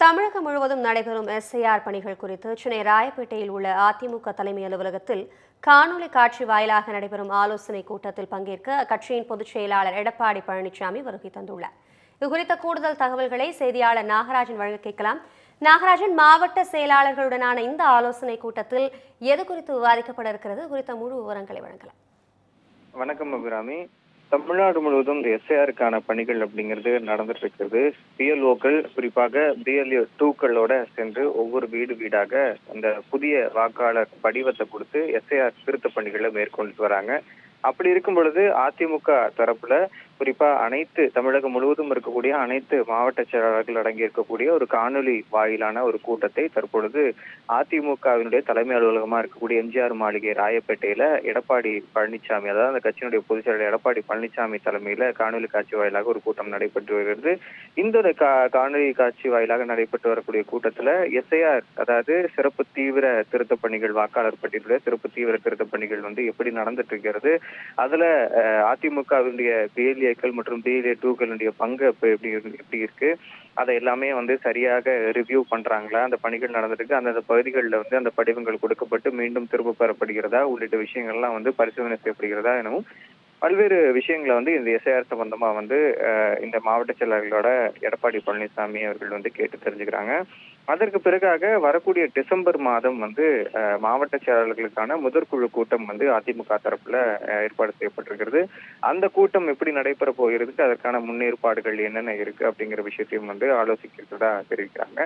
தமிழகம் முழுவதும் நடைபெறும் எஸ்ஐஆர் பணிகள் குறித்து சென்னை ராயப்பேட்டையில் உள்ள அதிமுக தலைமை அலுவலகத்தில் காணொலி காட்சி வாயிலாக நடைபெறும் ஆலோசனை கூட்டத்தில் பங்கேற்க அக்கட்சியின் பொதுச் செயலாளர் எடப்பாடி பழனிசாமி வருகை தந்துள்ளார். இது குறித்த கூடுதல் தகவல்களை செய்தியாளர் நாகராஜன் வழங்க கேட்கலாம். நாகராஜன் மாவட்ட செயலாளர்களுடனான இந்த ஆலோசனை கூட்டத்தில் எது குறித்து விவாதிக்கப்பட இருக்கிறது? குறித்த முழு விவரங்களை வழங்கலாம். வணக்கம் அபிராமி. தமிழ்நாடு முழுவதும் இந்த எஸ்ஐஆருக்கான பணிகள் அப்படிங்கிறது நடந்துட்டு இருக்கிறது பிஎல்ஓக்கள் குறிப்பாக பிஎல்ஏ டூக்களோட சென்று ஒவ்வொரு வீடு வீடாக அந்த புதிய வாக்காளர் படிவத்தை கொடுத்து எஸ்ஐஆர் திருத்த பணிகளை மேற்கொண்டு வராங்க. அப்படி இருக்கும் பொழுது அதிமுக தரப்புல குறிப்பா அனைத்து தமிழகம் முழுவதும் இருக்கக்கூடிய அனைத்து மாவட்ட செயலாளர்கள் அடங்கி இருக்கக்கூடிய ஒரு காணொலி வாயிலான ஒரு கூட்டத்தை தற்பொழுது அதிமுகவினுடைய தலைமை அலுவலகமா இருக்கக்கூடிய எம்ஜிஆர் மாளிகை ராயப்பேட்டையில எடப்பாடி பழனிசாமி அதாவது அந்த கட்சியினுடைய பொதுச் செயலாளர் எடப்பாடி பழனிசாமி தலைமையில காணொலி காட்சி வாயிலாக ஒரு கூட்டம் நடைபெற்று வருகிறது. இந்த ஒரு கா- காணொலி காட்சி வாயிலாக நடைபெற்று வரக்கூடிய கூட்டத்துல எஸ்ஐஆர் அதாவது சிறப்பு தீவிர திருத்த பணிகள் வாக்காளர் பட்டியலுடைய சிறப்பு தீவிர திருத்த பணிகள் வந்து எப்படி நடந்துட்டு இருக்கிறது அதுல அதிமுகவினுடைய அதிமுகவினுடைய பிஎல்ஏக்கள் மற்றும் பிஎல்ஏ டூக்களுடைய பங்கு இப்ப எப்படி இருக்கு- எப்படி இருக்கு? அதை எல்லாமே வந்து சரியாக ரிவ்யூ பண்றாங்களா? அந்த பணிகள் நடந்துட்டு இருக்கு அந்தந்த பகுதிகளில் வந்து அந்த படிவங்கள் கொடுக்கப்பட்டு மீண்டும் திரும்ப பெறப்படுகிறதா? உள்ளிட்ட விஷயங்கள்லாம் வந்து பரிசோதனை செய்யப்படுகிறதா? எனவும் பல்வேறு விஷயங்களை வந்து இந்த எஸ்ஐஆர் சம்பந்தமா வந்து இந்த மாவட்ட செயலாளர்களோட எடப்பாடி பழனிசாமி அவர்கள் வந்து கேட்டு தெரிஞ்சுக்கிறாங்க. அதற்கு பிறகாக வரக்கூடிய டிசம்பர் மாதம் வந்து மாவட்ட செயலாளர்களுக்கான முதற்குழு கூட்டம் வந்து அதிமுக தரப்புல ஏற்பாடு செய்யப்பட்டிருக்கிறது. அந்த கூட்டம் எப்படி நடைபெற போகிறதுக்கு அதற்கான முன்னேற்பாடுகள் என்னென்ன இருக்கு அப்படிங்கிற விஷயத்தையும் வந்து ஆலோசிக்கிறதா தெரிவிக்கிறாங்க.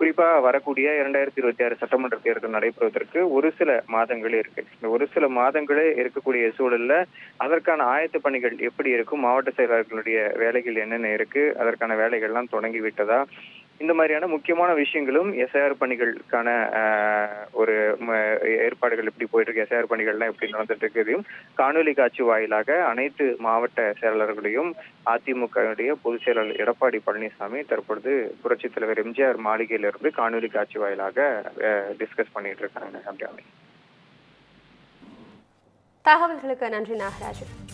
குறிப்பா வரக்கூடிய இரண்டாயிரத்தி இருபத்தி ஆறு சட்டமன்ற தேர்தல் நடைபெறுவதற்கு ஒரு சில மாதங்களே இருக்கு. இந்த ஒரு சில மாதங்களே இருக்கக்கூடிய சூழல்ல அதற்கான ஆயத்த பணிகள் எப்படி இருக்கும்? மாவட்ட செயலாளர்களுடைய வேலைகள் என்னென்ன இருக்கு? அதற்கான வேலைகள்லாம் தொடங்கி விட்டதா? இந்த மாதிரியான முக்கியமான விஷயங்களும் எஸ்ஐஆர் பணிகளுக்கான ஒரு ஏற்பாடுகள் எப்படி போயிட்டு இருக்கு எஸ்ஐஆர் பணிகள்லாம் எப்படி நடந்துட்டு இருக்கிறதையும் காணொலி காட்சி வாயிலாக அனைத்து மாவட்ட செயலாளர்களையும் அதிமுகவுடைய பொதுச் செயலாளர் எடப்பாடி பழனிசாமி தற்பொழுது புரட்சித் தலைவர் எம்ஜிஆர் மாளிகையிலிருந்து காணொலி காட்சி வாயிலாக டிஸ்கஸ் பண்ணிட்டு இருக்காங்க தகவல்களுக்கு நன்றி நாகராஜன்